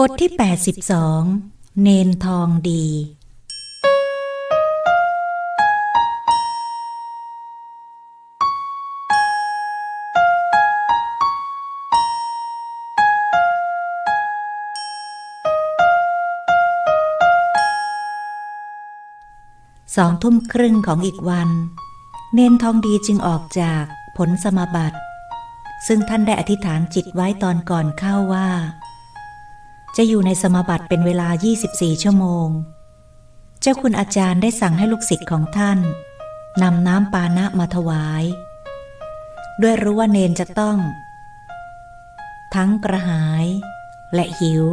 บทที่ 82 เนนทองดี สองทุ่มครึ่งของอีกวัน เนนทองดีจึงออกจากผลสมาบัติ ซึ่งท่านได้อธิษฐานจิตไว้ตอนก่อนเข้าว่า จะอยู่ในสมาบัติเป็นเวลา 24 ชั่วโมง เจ้าคุณอาจารย์ได้สั่งให้ลูกศิษย์ของท่านนำน้ำปานะมาถวาย ด้วยรู้ว่าเนนจะต้อง ทั้งกระหาย และหิว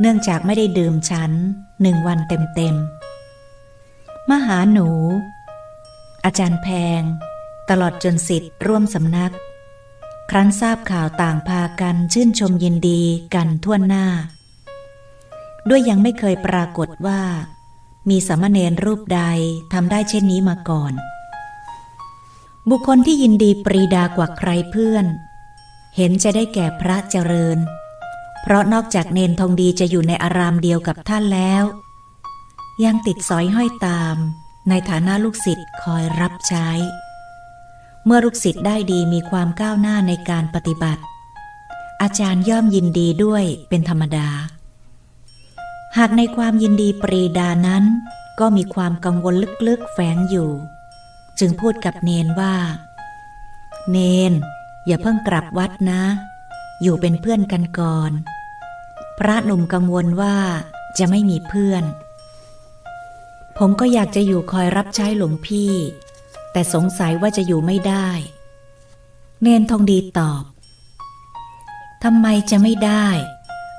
เนื่องจากไม่ได้ดื่มฉันหนึ่งวันเต็มๆ มหาหนู อาจารย์แพง ตลอดจนสิทธิ์ร่วมสำนัก ครั้นทราบข่าวต่างพากันชื่นชมยินดีกันทั่วหน้า ด้วยยังไม่เคยปรากฏว่า มีสามเณรรูปใดทำได้เช่นนี้มาก่อน บุคคลที่ยินดีปรีดากว่าใครเพื่อน เห็นจะได้แก่พระเจริญ เพราะนอกจากเนนทองดีจะอยู่ในอารามเดียวกับท่านแล้ว ยังติดสอยห้อยตามในฐานะลูกศิษย์คอยรับใช้ เมื่อลูกศิษย์ได้ดีมีความก้าวหน้าในการปฏิบัติ อาจารย์ย่อมยินดีด้วยเป็นธรรมดา หากในความยินดีปรีดานั้น ก็มีความกังวลลึกๆแฝงอยู่ จึงพูดกับเนนว่า เนน อย่าเพิ่งกลับวัดนะ อยู่เป็นเพื่อนกันก่อน พระหนุ่มกังวลว่าจะไม่มีเพื่อนผมก็อยากจะอยู่คอยรับใช้หลวงพี่ แต่สงสัยว่าจะอยู่ไม่ได้ เนนทองดีตอบทำไมจะไม่ได้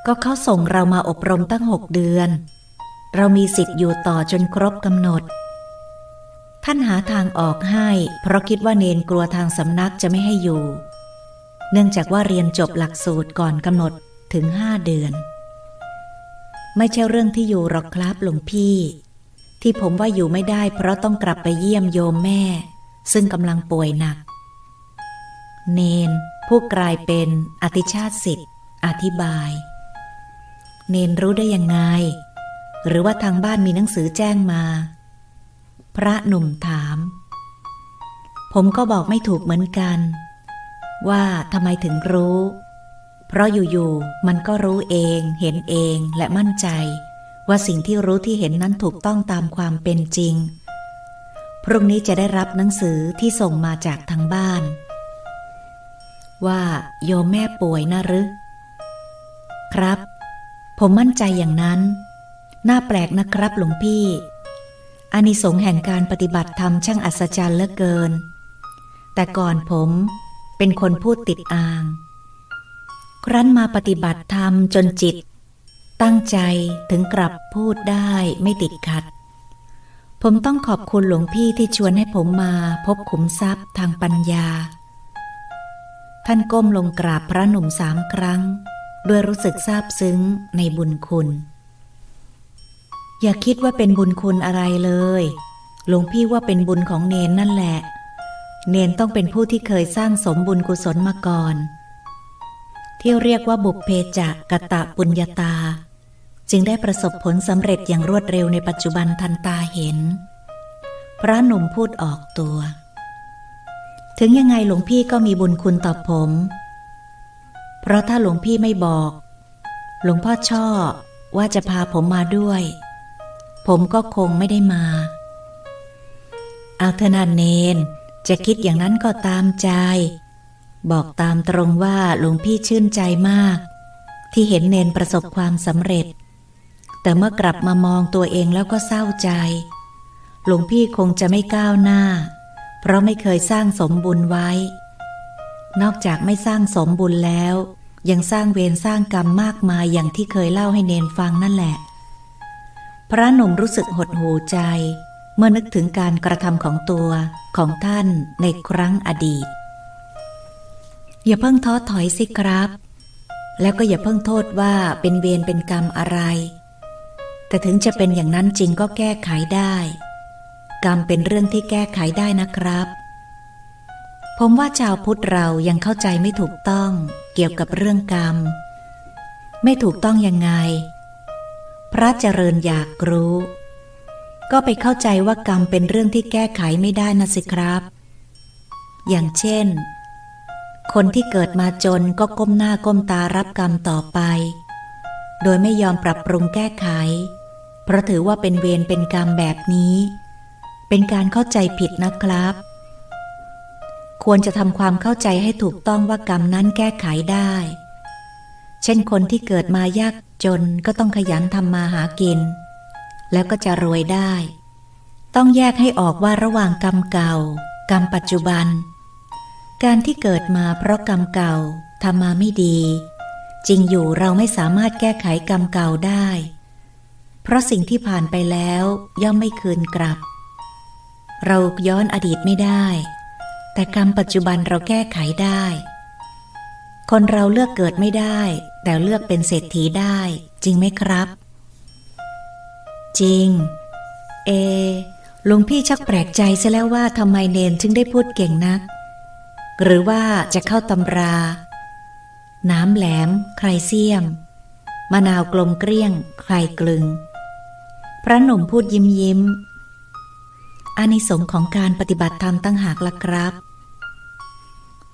ก็เขาส่งเรามาอบรมตั้งหกเดือน เรามีสิทธิ์อยู่ต่อจนครบกำหนด ท่านหาทางออกให้ เพราะคิดว่าเนนกลัวทางสำนักจะไม่ให้อยู่ เนื่องจากว่าเรียนจบหลักสูตรก่อนกำหนดถึงห้าเดือน ไม่ใช่เรื่องที่อยู่หรอกครับหลวงพี่ ที่ผมว่าอยู่ไม่ได้เพราะต้องกลับไปเยี่ยมโยมแม่ ซึ่งกำลังป่วยหนัก เนน ผู้กลายเป็นอธิชาติสิทธิ์อธิบาย เนนรู้ได้ยังไง หรือว่าทางบ้านมีหนังสือแจ้งมา พระหนุ่มถาม ผมก็บอกไม่ถูกเหมือนกัน ว่าทำไมถึงรู้ เพราะอยู่ๆมันก็รู้เองเห็นเองและมั่นใจ ว่าสิ่งที่รู้ที่เห็นนั้นถูกต้องตามความเป็นจริง พรุ่งนี้จะได้รับหนังสือที่ส่งมาจากทางบ้าน ว่าโยมแม่ป่วยนะหรือครับ ผมมั่นใจอย่างนั้น น่าแปลกนะครับหลวงพี่อานิสงส์แห่งการปฏิบัติธรรมช่างอัศจรรย์เหลือเกิน แต่ก่อนผมเป็นคนพูดติดอ่าง ครั้นมาปฏิบัติธรรมจนจิต ตั้งใจถึงกลับพูดได้ไม่ติดขัด ผมต้องขอบคุณหลวงพี่ที่ชวนให้ผมมาพบขุมทรัพย์ทางปัญญา ท่านก้มลงกราบพระหนุ่มสามครั้ง ด้วยรู้สึกซาบซึ้งในบุญคุณ อย่าคิดว่าเป็นบุญคุณอะไรเลย หลวงพี่ว่าเป็นบุญของเนนนั่นแหละ เนนต้องเป็นผู้ที่เคยสร้างสมบุญกุศลมาก่อน ที่เรียกว่าบุพเพจะกะตะปุญญาตา จึงได้ประสบผลสำเร็จอย่างรวดเร็วในปัจจุบันทันตาเห็น พระหนุ่มพูดออกตัว ถึงยังไงหลวงพี่ก็มีบุญคุณต่อผม เพราะถ้าหลวงพี่ไม่บอก หลวงพ่อช่อว่าจะพาผมมาด้วย ผมก็คงไม่ได้มา เอาเถนานเนน จะคิดอย่างนั้นก็ตามใจ บอกตามตรงว่าหลวงพี่ชื่นใจมาก ที่เห็นเนนประสบความสำเร็จ แต่เมื่อกลับมามองตัวเองแล้วก็เศร้าใจ หลวงพี่คงจะไม่ก้าวหน้า เพราะไม่เคยสร้างสมบุญไว้ นอกจากไม่สร้างสมบุญแล้ว ยังสร้างเวรสร้างกรรมมากมายอย่างที่เคยเล่าให้เนนฟังนั่นแหละ พระหนุ่มรู้สึกหดหูใจ เมื่อนึกถึงการกระทำของตัวของท่านในครั้งอดีต อย่าเพิ่งท้อถอยสิครับ แล้วก็อย่าเพิ่งโทษว่าเป็นเวรเป็นกรรมอะไร แต่ถึงจะเป็นอย่างนั้นจริงก็แก้ไขได้ กรรมเป็นเรื่องที่แก้ไขได้นะครับ ผมว่าชาวพุทธเรายังเข้าใจไม่ถูกต้องเกี่ยวกับเรื่องกรรม ไม่ถูกต้องยังไง พระเจริญอยากรู้ ก็ไปเข้าใจว่ากรรมเป็นเรื่องที่แก้ไขไม่ได้นะสิครับ อย่างเช่น คนที่เกิดมาจนก็ก้มหน้าก้มตารับกรรมต่อไปโดยไม่ยอมปรับปรุงแก้ไข เพราะถือว่าเป็นเวรเป็นกรรมแบบนี้ เป็นการเข้าใจผิดนะครับ ควรจะทำความเข้าใจให้ถูกต้องว่ากรรมนั้นแก้ไขได้ เช่นคนที่เกิดมายากจนก็ต้องขยันทำมาหากิน แล้วก็จะรวยได้ ต้องแยกให้ออกว่าระหว่างกรรมเก่า กรรมปัจจุบัน การที่เกิดมาเพราะกรรมเก่าทำมาไม่ดี จริงอยู่เราไม่สามารถแก้ไขกรรมเก่าได้ ราะสิ่งที่ผ่านไปแล้วย่อมไม่คืนกลับ เราย้อนอดีตไม่ได้ แต่กรรมปัจจุบันเราแก้ไขได้ คนเราเลือกเกิดไม่ได้ แต่เลือกเป็นเศรษฐีได้ จริงไหมครับ จริง เอหลวงพี่ชักแปลกใจซะแล้วว่าทำไมเนนถึงได้พูดเก่งนัก หรือว่าจะเข้าตำรา น้ำแหลม ใครเสียมมะนาวกลมเกลี้ยง ใครกลึง พระหนุ่มพูดยิ้มยิ้มอานิสงของการปฏิบัติธรรมตั้งหากละครับ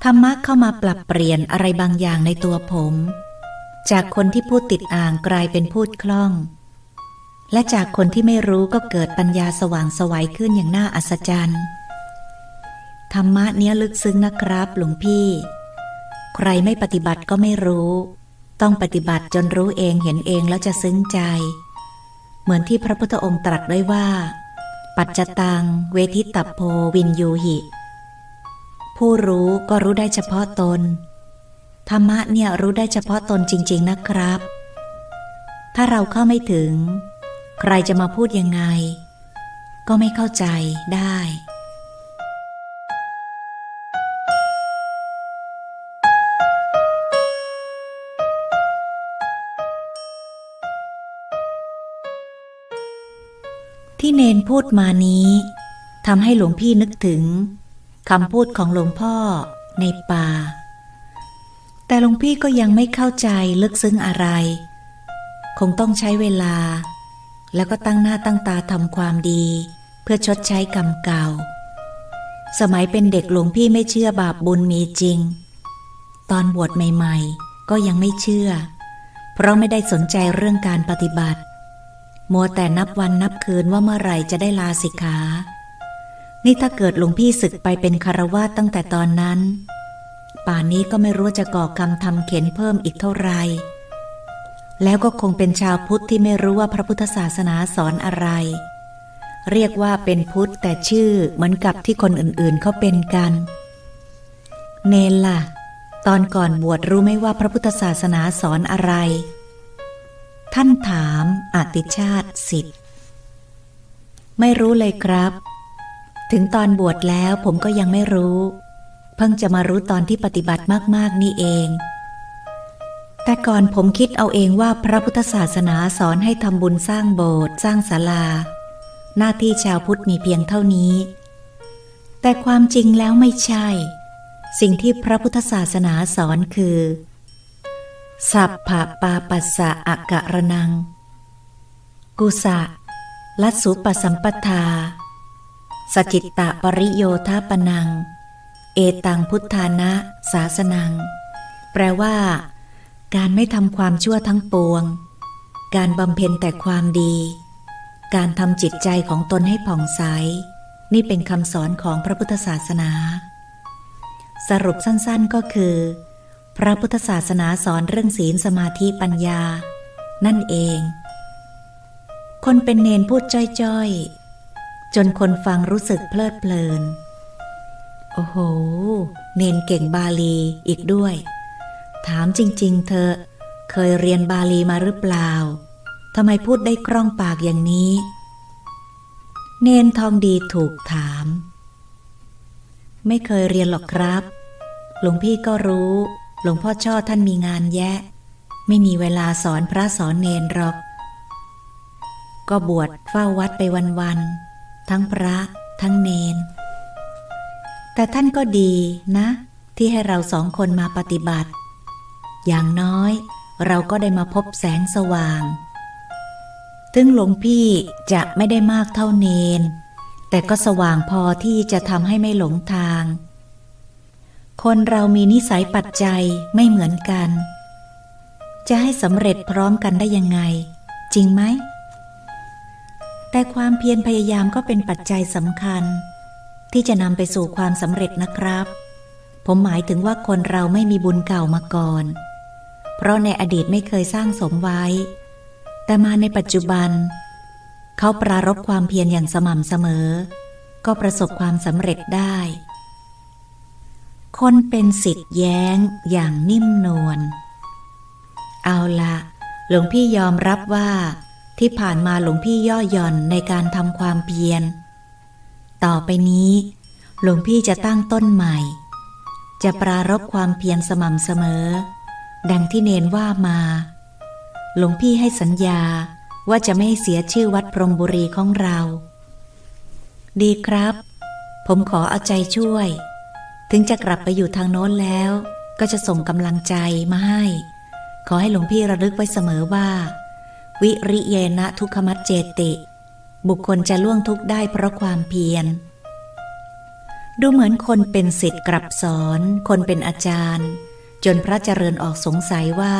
ธรรมะเข้ามาปรับเปลี่ยนอะไรบางอย่างในตัวผม จากคนที่พูดติดอ่างกลายเป็นพูดคล่อง และจากคนที่ไม่รู้ก็เกิดปัญญาสว่างสวัยขึ้นอย่างน่าอัศจรรย์ ธรรมะเนี้ยลึกซึ้งนะครับ หลวงพี่ ใครไม่ปฏิบัติก็ไม่รู้ ต้องปฏิบัติจนรู้เองเห็นเองแล้วจะซึ้งใจ เหมือนที่พระพุทธองค์ตรัสไว้ว่า ปัจจตัง เวทิตัพโพวินยูหิ ผู้รู้ก็รู้ได้เฉพาะตน ธรรมะเนี่ยรู้ได้เฉพาะตนจริง ๆนะครับ ถ้าเราเข้าไม่ถึง ใครจะมาพูดยังไง ก็ไม่เข้าใจได้ ที่เนนพูดมานี้ทำให้หลวงพี่นึกถึงคำพูดของหลวงพ่อในป่า แต่หลวงพี่ก็ยังไม่เข้าใจลึกซึ้งอะไร คงต้องใช้เวลา แล้วก็ตั้งหน้าตั้งตาทำความดี เพื่อชดใช้กรรมเก่า สมัยเป็นเด็กหลวงพี่ไม่เชื่อบาปบุญมีจริง ตอนบวชใหม่ๆ ก็ยังไม่เชื่อ เพราะไม่ได้สนใจเรื่องการปฏิบัติ มัวแต่นับวันนับคืนว่าเมื่อไรจะได้ลาสิกขา นี่ถ้าเกิดหลวงพี่ศึกไปเป็นคารวาสตั้งแต่ตอนนั้น ป่านนี้ก็ไม่รู้จะก่อกรรมทำเข็นเพิ่มอีกเท่าไหร่แล้วก็คงเป็นชาวพุทธที่ไม่รู้ว่าพระพุทธศาสนาสอนอะไร เรียกว่าเป็นพุทธแต่ชื่อเหมือนกับที่คนอื่นๆเขาเป็นกัน เนนล่ะ ตอนก่อนบวชรู้ไหมว่าพระพุทธศาสนาสอนอะไร ท่านถามอติชาติสิทธิ์ ไม่รู้เลยครับ ถึงตอนบวชแล้วผมก็ยังไม่รู้ เพิ่งจะมารู้ตอนที่ปฏิบัติมาก ๆ นี่เอง แต่ก่อนผมคิดเอาเองว่าพระพุทธศาสนาสอนให้ทำบุญสร้างโบสถ์สร้างศาลา หน้าที่ชาวพุทธมีเพียงเท่านี้ แต่ความจริงแล้วไม่ใช่ สิ่งที่พระพุทธศาสนาสอนคือ สัพพะปาปัสสะอะกะระนัง กุสะลัสสุปสัมปทา สจิตตะปริโยธาปนัง เอตังพุทธานะสาสนัง แปลว่า การไม่ทำความชั่วทั้งปวง การบำเพ็ญแต่ความดี การทำจิตใจของตนให้ผ่องใส นี่เป็นคำสอนของพระพุทธศาสนา สรุปสั้นๆก็คือ พระพุทธศาสนาสอนเรื่องศีลสมาธิปัญญา นั่นเอง คนเป็นเนนพูดจ้อยๆ จนคนฟังรู้สึกเพลิดเพลิน โอ้โห เนนเก่งบาลีอีกด้วย ถามจริงๆ เธอเคยเรียนบาลีมาหรือเปล่าทำไมพูดได้คล่องปากอย่างนี้ เนนทองดีถูกถาม ไม่เคยเรียนหรอกครับ หลวงพี่ก็รู้ หลวงพ่อช่อท่านมีงานแยะ ไม่มีเวลาสอนพระสอนเนนหรอก ก็บวชเฝ้าวัดไปวันๆทั้งพระทั้งเนน แต่ท่านก็ดีนะ ที่ให้เราสองคนมาปฏิบัติ อย่างน้อยเราก็ได้มาพบแสงสว่าง ถึงหลวงพี่จะไม่ได้มากเท่าเนน แต่ก็สว่างพอที่จะทำให้ไม่หลงทาง คนเรามีนิสัยปัจจัยไม่เหมือนกัน จะให้สำเร็จพร้อมกันได้ยังไง จริงไหม แต่ความเพียรพยายามก็เป็นปัจจัยสำคัญ ที่จะนำไปสู่ความสำเร็จนะครับ ผมหมายถึงว่าคนเราไม่มีบุญเก่ามาก่อน เพราะในอดีตไม่เคยสร้างสมไว้ แต่มาในปัจจุบัน เขาปรารบความเพียรอย่างสม่ำเสมอ ก็ประสบความสำเร็จได้ คนเป็นสิทธิ์แย้งอย่างนิ่มนวล เอาละหลวงพี่ยอมรับว่า ที่ผ่านมาหลวงพี่ย่อหย่อนในการทำความเพียร ต่อไปนี้ หลวงพี่จะตั้งต้นใหม่ จะปรารบความเพียรสม่ำเสมอ ดังที่เนนว่ามา หลวงพี่ให้สัญญาว่าจะไม่เสียชื่อวัดพรหมบุรีของเรา ดีครับ ผมขอเอาใจช่วย ถึงจะกลับไปอยู่ทางโน้นแล้ว ก็จะส่งกำลังใจมาให้ ขอให้หลวงพี่ระลึกไว้เสมอว่า วิริเยนะทุกขมัจเจติ บุคคลจะล่วงทุกข์ได้เพราะความเพียร ดูเหมือนคนเป็นศิษย์กลับสอน คนเป็นอาจารย์ จนพระเจริญออกสงสัยว่า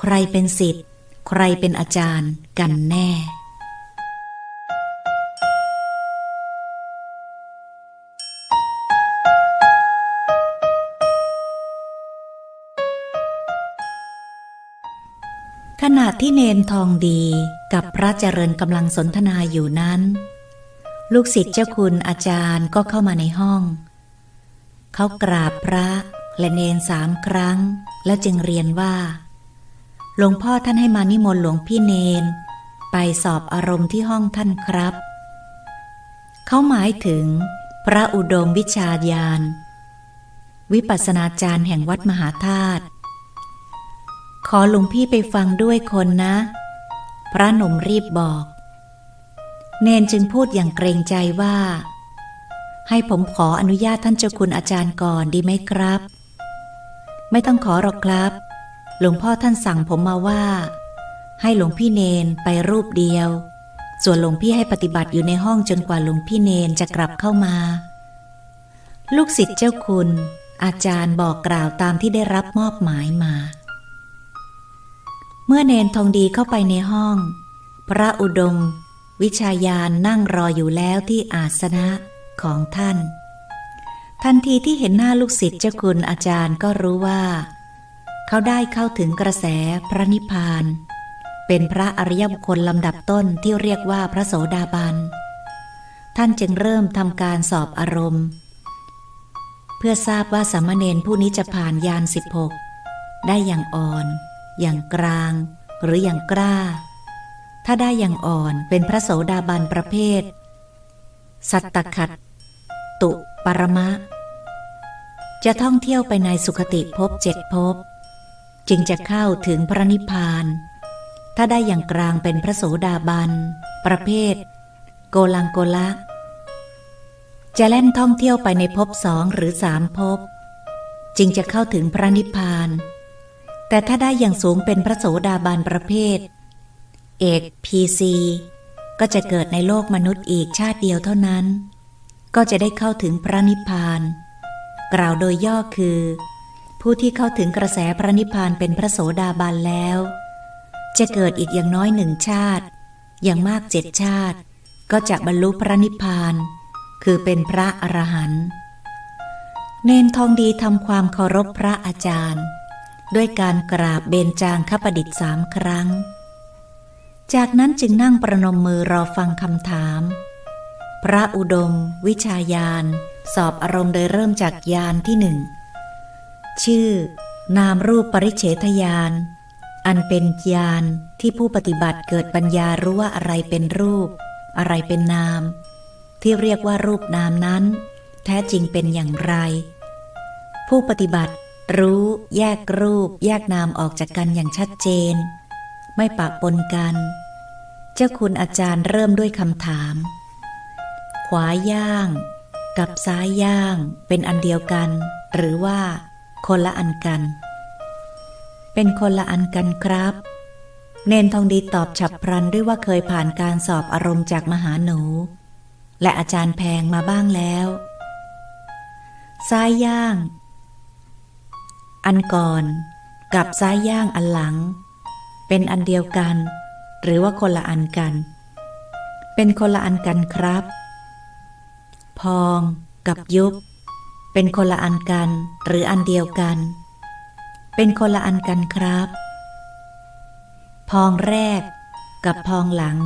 ใครเป็นศิษย์ใครเป็นอาจารย์กันแน่ ขณะที่เนนทองดีกับพระเจริญกำลังสนทนาอยู่นั้น ลูกศิษย์เจ้าคุณอาจารย์ก็เข้ามาในห้อง เขากราบพระและเนนสามครั้ง แล้วจึงเรียนว่า หลวงพ่อท่านให้มานิมนต์หลวงพี่เนน ไปสอบอารมณ์ที่ห้องท่านครับ เขาหมายถึง พระอุดมวิชาญาณ วิปัสนาจารย์แห่งวัดมหาธาตุ อหลวงพี่ไปฟังด้วยคนนะ พระหนุ่มรีบบอก เนนจึงพูดอย่างเกรงใจว่า ให้ผมขออนุญาตท่านเจ้าคุณอาจารย์ก่อนดีไหมครับ ไม่ต้องขอหรอกครับ หลวงพ่อท่านสั่งผมมาว่า ให้หลวงพี่เนนไปรูปเดียว ส่วนหลวงพี่ให้ปฏิบัติอยู่ในห้องจนกว่าหลวงพี่เนนจะกลับเข้ามา ลูกศิษย์เจ้าคุณอาจารย์บอกกล่าวตามที่ได้รับมอบหมายมา เมื่อเนนทองดีเข้าไปในห้อง พระอุดม วิชายานนั่งรออยู่แล้วที่อาสนะของท่าน ทันทีที่เห็นหน้าลูกศิษย์เจ้าคุณอาจารย์ก็รู้ว่า เขาได้เข้าถึงกระแสพระนิพพาน เป็นพระอริยบุคคลลำดับต้นที่เรียกว่าพระโสดาบัน ท่านจึงเริ่มทำการสอบอารมณ์ เพื่อทราบว่าสามเณรผู้นี้จะผ่านยานสิบหกได้อย่างอ่อน อย่างกลาง หรืออย่างกล้า ถ้าได้อย่างอ่อนเป็นพระโสดาบันประเภท สัตตขัดตุปรมะ จะท่องเที่ยวไปในสุขติภพเจ็ดภพจึงจะเข้าถึงพระนิพพาน ถ้าได้อย่างกลางเป็นพระโสดาบัน ประเภท โกลังโกละจะแล่นท่องเที่ยวไปในภพสองหรือสามภพจึงจะเข้าถึงพระนิพพาน แต่ถ้าได้อย่างสูงเป็นพระโสดาบันประเภท เอกพีซีก็จะเกิดในโลกมนุษย์อีกชาติเดียวเท่านั้น ก็จะได้เข้าถึงพระนิพพาน กล่าวโดยย่อคือ ผู้ที่เข้าถึงกระแสพระนิพพานเป็นพระโสดาบันแล้ว จะเกิดอีกอย่างน้อยหนึ่งชาติ อย่างมากเจ็ดชาติ ก็จะบรรลุพระนิพพาน คือเป็นพระอรหันต์เนนทองดีทำความเคารพพระอาจารย์ ด้วยการกราบเบญจางคประดิษฐ์สามครั้ง จากนั้นจึงนั่งประนมมือรอฟังคำถาม พระอุดม วิชายาน สอบอารมณ์โดยเริ่มจากยานที่หนึ่ง ชื่อ นามรูปปริเฉทยาน อันเป็นยานที่ผู้ปฏิบัติเกิดปัญญารู้ว่าอะไรเป็นรูป อะไรเป็นนาม ที่เรียกว่ารูปนามนั้น แท้จริงเป็นอย่างไร ผู้ปฏิบัติ รู้แยกรูป แยกนามออกจากกันอย่างชัดเจน ไม่ปะปนกัน เจ้าคุณอาจารย์เริ่มด้วยคำถาม ขวาย่าง กับซ้ายย่างเป็นอันเดียวกัน หรือว่า คนละอันกัน เป็นคนละอันกันครับ เนนทองดีตอบฉับพลันด้วยว่าเคยผ่านการสอบอารมณ์จากมหาหนู และอาจารย์แพงมาบ้างแล้ว ซ้ายย่าง อันก่อนกับซ้ายย่างอันหลัง เป็นอันเดียวกัน หรือว่าคนละอันกัน เป็นคนละอันกันครับ พองกับยุบ เป็นคนละอันกันหรืออันเดียวกัน เป็นคนละอันกันครับ พองแรกกับพองหลัง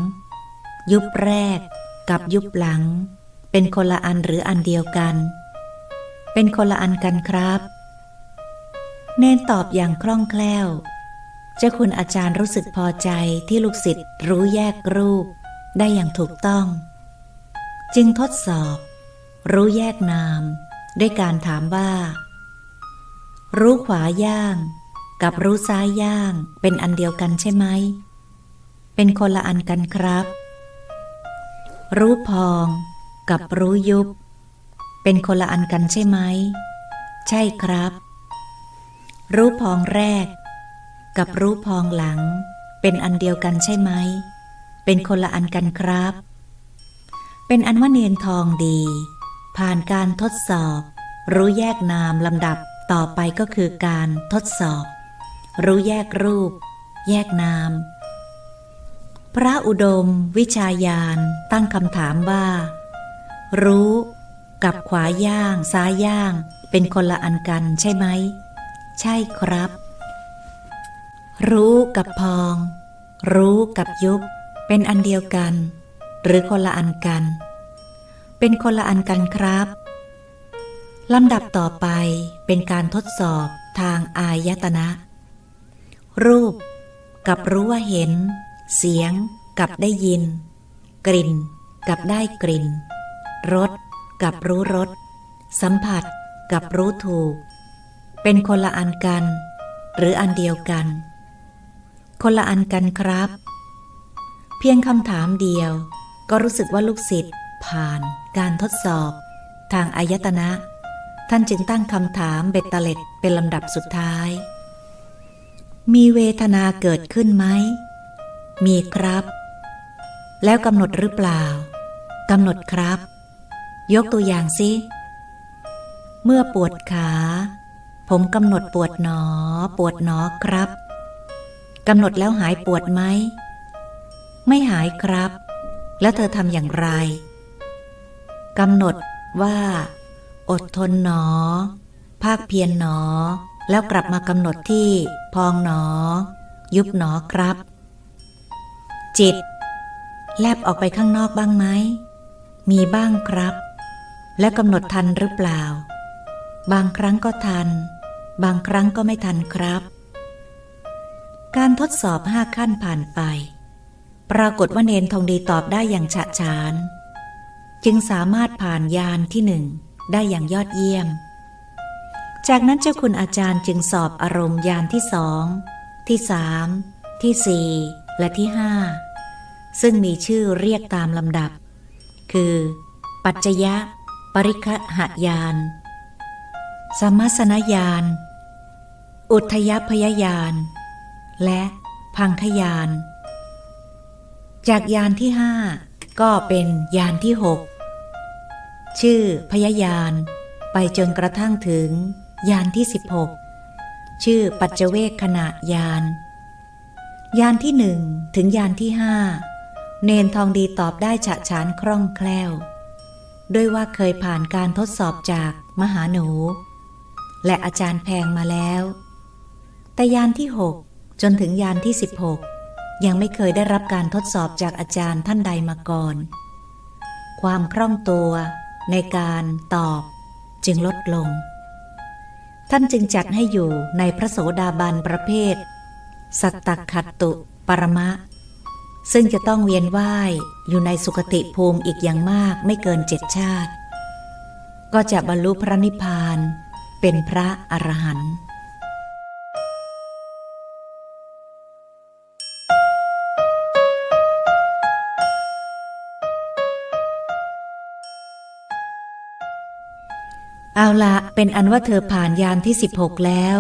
ยุบแรกกับยุบหลัง เป็นคนละอันหรืออันเดียวกัน เป็นคนละอันกันครับ เนนตอบอย่างคล่องแคล่ว เจ้าคุณอาจารย์รู้สึกพอใจที่ลูกศิษย์รู้แยกรูป ได้อย่างถูกต้อง จึงทดสอบ รู้แยกนาม ด้วยการถามว่า รู้ขวาย่าง กับรู้ซ้ายย่างเป็นอันเดียวกันใช่ไหม เป็นคนละอันกันครับ รู้พอง กับรู้ยุบ เป็นคนละอันกันใช่ไหม ใช่ครับ รู้พองแรก กับรู้พองหลัง เป็นอันเดียวกันใช่ไหม เป็นคนละอันกันครับ เป็นอันว่าเนียนทองดี ผ่านการทดสอบ รู้แยกนามลำดับต่อไปก็คือการทดสอบ รู้แยกรูป แยกนาม พระอุดม วิชาญาณตั้งคำถามว่า รู้ กับขวาย่าง ซ้ายย่าง เป็นคนละอันกันใช่ไหม ใช่ครับ รู้กับพอง รู้กับยุบ เป็นอันเดียวกัน หรือคนละอันกัน เป็นคนละอันกันครับลำดับต่อไปเป็นการทดสอบทางอายตนะ รูป กับรู้ว่าเห็น เสียง กับได้ยิน กลิ่น กับได้กลิ่นรสกับรู้รสสัมผัส กับรู้ถูก เป็นคนละอันกัน หรืออันเดียวกัน คนละอันกันครับ เพียงคำถามเดียว ก็รู้สึกว่าลูกศิษย์ผ่านการทดสอบ ทางอายตนะ ท่านจึงตั้งคำถามเบ็ดเตล็ดเป็นลำดับสุดท้าย มีเวทนาเกิดขึ้นไหม มีครับ แล้วกำหนดหรือเปล่ากำหนดครับ ยกตัวอย่างสิ เมื่อปวดขา ผมกำหนดปวดหนอ ปวดหนอครับกำหนดแล้วหายปวดไหม ไม่หายครับ แล้วเธอทำอย่างไรกำหนดว่า อดทนหนอ ภาคเพียรหนอ แล้วกลับมากำหนดที่พองหนอ ยุบหนอครับ จิต แลบออกไปข้างนอกบ้างไหม มีบ้างครับ และกำหนดทันหรือเปล่า บางครั้งก็ทัน บางครั้งก็ไม่ทันครับ การทดสอบห้าขั้นผ่านไป ปรากฏว่าเนนทองดีตอบได้อย่างฉะฉาน จึงสามารถผ่านยานที่หนึ่งได้อย่างยอดเยี่ยม จากนั้นเจ้าคุณอาจารย์จึงสอบอารมณ์ยานที่สอง ที่สาม ที่สี่และที่ห้า ซึ่งมีชื่อเรียกตามลำดับ คือ ปัจจยะ ปริคหายาน สมัสนญาณ อุทยพยายาน และพังคยาน จากยานที่ห้าก็เป็นยานที่หกชื่อพยายาน ไปจนกระทั่งถึงยานที่สิบหกชื่อปัจเจเวกขณะยาน ยานที่หนึ่งถึงยานที่ห้าเนนทองดีตอบได้ฉะฉานคล่องแคล่ว ด้วยว่าเคยผ่านการทดสอบจากมหาหนู และอาจารย์แพงมาแล้ว แต่ยานที่หกจนถึงยานที่สิบหกยังไม่เคยได้รับการทดสอบจากอาจารย์ท่านใดมาก่อน ความคล่องตัวในการตอบจึงลดลง ท่านจึงจัดให้อยู่ในพระโสดาบันประเภท สัตตขัตตุปรมะ ซึ่งจะต้องเวียนว่ายอยู่ในสุคติภูมิอีกอย่างมากไม่เกินเจ็ดชาติ ก็จะบรรลุพระนิพพานเป็นพระอรหันต์ เอาละเป็นอันว่าเธอผ่านยานที่ 16 แล้ว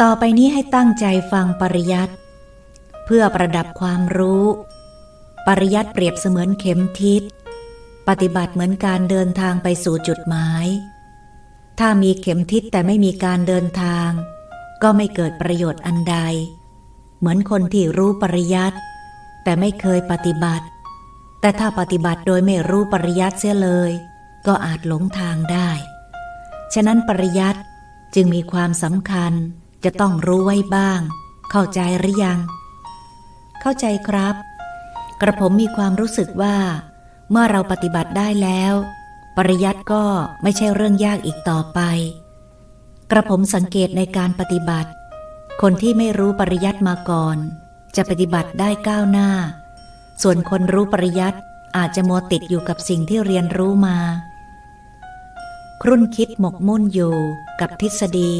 ต่อไปนี้ให้ตั้งใจฟังปริยัติเพื่อประดับความรู้ ปริยัติเปรียบเสมือนเข็มทิศ ปฏิบัติเหมือนการเดินทางไปสู่จุดหมาย ถ้ามีเข็มทิศแต่ไม่มีการเดินทาง ก็ไม่เกิดประโยชน์อันใด เหมือนคนที่รู้ปริยัติ แต่ไม่เคยปฏิบัติ แต่ถ้าปฏิบัติโดยไม่รู้ปริยัติเสียเลย ก็อาจหลงทางได้ ฉะนั้นปริยัติจึงมีความสำคัญจะต้องรู้ไว้บ้าง เข้าใจหรือยัง เข้าใจครับ กระผมมีความรู้สึกว่า เมื่อเราปฏิบัติได้แล้ว ปริยัติก็ไม่ใช่เรื่องยากอีกต่อไป กระผมสังเกตในการปฏิบัติ คนที่ไม่รู้ปริยัติมาก่อน จะปฏิบัติได้ก้าวหน้า ส่วนคนรู้ปริยัติอาจจะมัวติดอยู่กับสิ่งที่เรียนรู้มา ครุ่นคิดหมกมุ่นอยู่กับทฤษฎี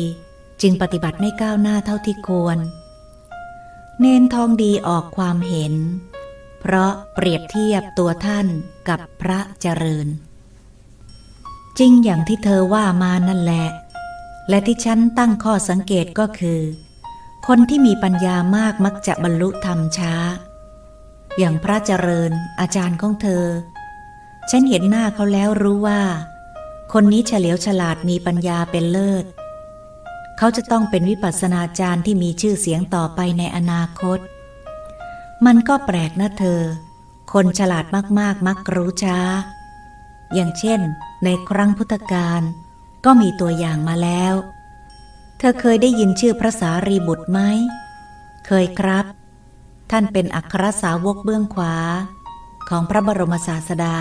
จึงปฏิบัติไม่ก้าวหน้าเท่าที่ควร เนนทองดีออกความเห็น เพราะเปรียบเทียบตัวท่านกับพระเจริญ จริงอย่างที่เธอว่ามานั่นแหละ และที่ฉันตั้งข้อสังเกตก็คือ คนที่มีปัญญามากมักจะบรรลุธรรมช้า อย่างพระเจริญอาจารย์ของเธอ ฉันเห็นหน้าเขาแล้วรู้ว่า คนนี้เฉลียวฉลาดมีปัญญาเป็นเลิศ เขาจะต้องเป็นวิปัสสนาจารย์ที่มีชื่อเสียงต่อไปในอนาคต มันก็แปลกนะเธอ คนฉลาดมากๆมักรู้ช้า อย่างเช่น ในครั้งพุทธกาลก็มีตัวอย่างมาแล้ว เธอเคยได้ยินชื่อพระสารีบุตรไหม เคยครับ ท่านเป็นอัครสาวกเบื้องขวา ของพระบรมศาสดา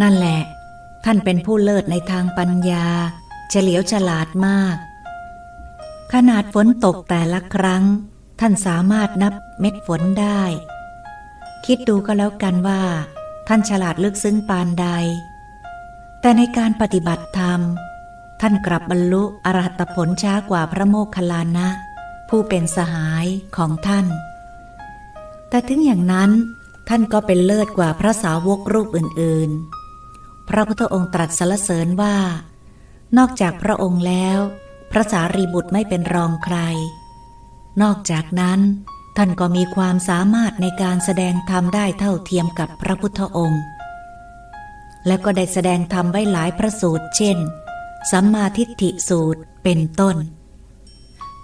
นั่นแหละ ท่านเป็นผู้เลิศในทางปัญญา เฉลียวฉลาดมาก ขนาดฝนตกแต่ละครั้ง ท่านสามารถนับเม็ดฝนได้ คิดดูก็แล้วกันว่า ท่านฉลาดลึกซึ้งปานใด แต่ในการปฏิบัติธรรม ท่านกลับบรรลุอรหัตผลช้ากว่าพระโมคคัลลานะ ผู้เป็นสหายของท่าน แต่ถึงอย่างนั้นท่านก็เป็นเลิศกว่าพระสาวกรูปอื่น ๆ พระพุทธองค์ตรัสสรรเสริญว่า นอกจากพระองค์แล้ว พระสารีบุตรไม่เป็นรองใคร นอกจากนั้นท่านก็มีความสามารถในการแสดงธรรมได้เท่าเทียมกับพระพุทธองค์ และก็ได้แสดงธรรมไว้หลายพระสูตร เช่น สัมมาทิฏฐิสูตรเป็นต้น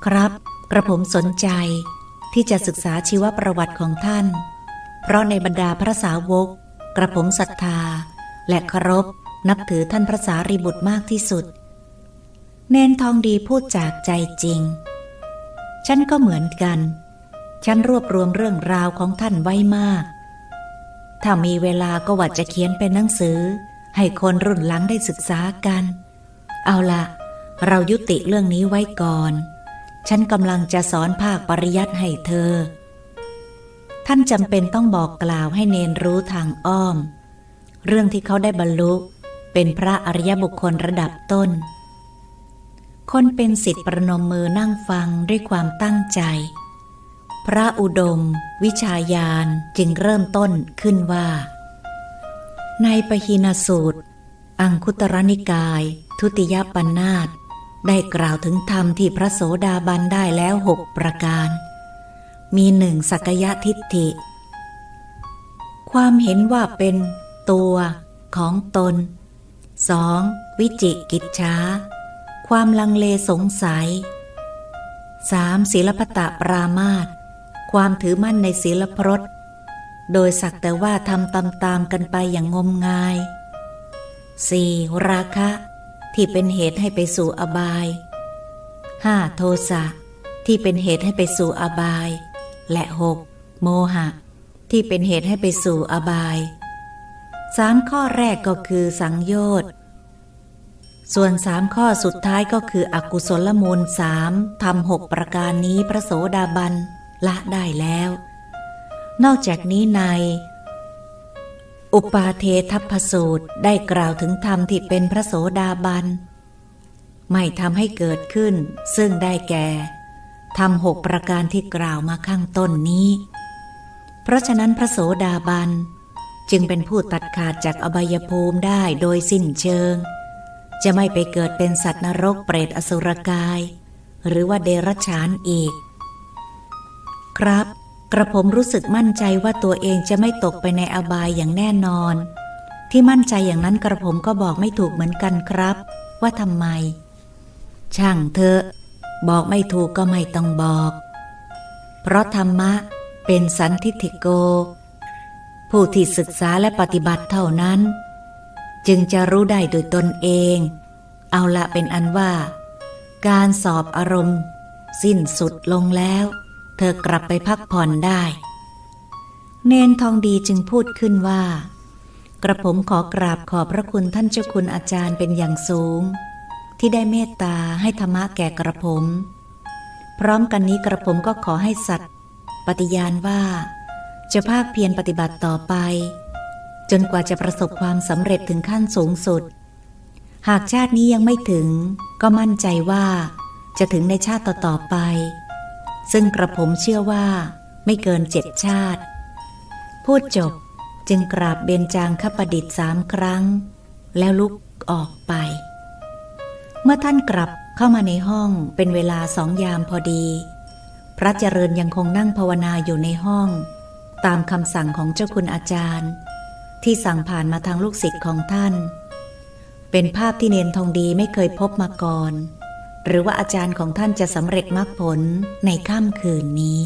ครับ กระผมสนใจที่จะศึกษาชีวประวัติของท่าน เพราะในบรรดาพระสาวก กระผมศรัทธา และเคารพนับถือท่านพระสารีบุตรมากที่สุด เนนทองดีพูดจากใจจริง ฉันก็เหมือนกัน ฉันรวบรวมเรื่องราวของท่านไว้มาก ถ้ามีเวลาก็ว่าจะเขียนเป็นหนังสือ ให้คนรุ่นหลังได้ศึกษากัน เอาละเรายุติเรื่องนี้ไว้ก่อน ฉันกำลังจะสอนภาคปริยัติให้เธอ ท่านจำเป็นต้องบอกกล่าวให้เนนรู้ทางอ้อม เรื่องที่เขาได้บรรลุ เป็นพระอริยบุคคลระดับต้น คนเป็นสิทธิประนมมือนั่งฟังด้วยความตั้งใจ พระอุดม วิชายานจึงเริ่มต้นขึ้นว่า ในปหินสูตร อังคุตรนิกาย ทุติยปัญนาตได้กล่าวถึงธรรมที่พระโสดาบันได้แล้วหกประการ มีหนึ่งสักยะทิฏฐิ ความเห็นว่าเป็น ตัวของตน 2. วิจิกิจช้าความลังเลสงสัย 3. ศิลปตะปรามาตความถือมั่นในศิลพรสโดยสักแต่ว่าทำตามๆกันไปอย่างงมงาย 4. ราคะ ที่เป็นเหตุให้ไปสู่อบาย 5. โทสะที่เป็นเหตุให้ไปสู่อบาย และ 6. โมหะ ที่เป็นเหตุให้ไปสู่อบาย สามข้อแรกก็คือสังโยชน์ ส่วนสามข้อสุดท้ายก็คืออกุศลมูลสามทำหกประการนี้พระโสดาบันละได้แล้ว นอกจากนี้ใน อุปาเททัพสูตรได้กล่าวถึงธรรมที่เป็นพระโสดาบัน ไม่ทำให้เกิดขึ้น ซึ่งได้แก่ทำหกประการที่กล่าวมาข้างต้นนี้ เพราะฉะนั้นพระโสดาบัน จึงเป็นผู้ตัดขาดจากอบายภูมิได้โดยสิ้นเชิง จะไม่ไปเกิดเป็นสัตว์นรกเปรตอสุรกาย หรือว่าเดรัจฉานอีก ครับ กระผมรู้สึกมั่นใจว่าตัวเองจะไม่ตกไปในอบายอย่างแน่นอน ที่มั่นใจอย่างนั้นกระผมก็บอกไม่ถูกเหมือนกันครับ ว่าทำไม ช่างเถอะบอกไม่ถูกก็ไม่ต้องบอก เพราะธรรมะเป็นสันทิฏฐิโก ผู้ที่ศึกษาและปฏิบัติเท่านั้น จึงจะรู้ได้โดยตนเอง เอาละเป็นอันว่า การสอบอารมณ์ สิ้นสุดลงแล้ว เธอกลับไปพักผ่อนได้ เนนทองดีจึงพูดขึ้นว่า กระผมขอกราบขอบพระคุณท่านเจ้าคุณอาจารย์เป็นอย่างสูง ที่ได้เมตตาให้ธรรมะแก่กระผม พร้อมกันนี้กระผมก็ขอให้สัตว์ปฏิญาณว่า จะภาคเพียรปฏิบัติต่อไป จนกว่าจะประสบความสำเร็จถึงขั้นสูงสุด หากชาตินี้ยังไม่ถึง ก็มั่นใจว่า จะถึงในชาติต่อๆไป ซึ่งกระผมเชื่อว่า ไม่เกินเจ็ดชาติ พูดจบจึงกราบเบญจางคประดิษฐ์สามครั้ง แล้วลุกออกไป เมื่อท่านกลับเข้ามาในห้องเป็นเวลาสองยามพอดี พระเจริญยังคงนั่งภาวนาอยู่ในห้อง ตามคำสั่งของเจ้าคุณอาจารย์ ที่สั่งผ่านมาทางลูกศิษย์ของท่าน เป็นภาพที่เนนทองดีไม่เคยพบมาก่อน หรือว่าอาจารย์ของท่านจะสำเร็จมรรคผลในค่ำคืนนี้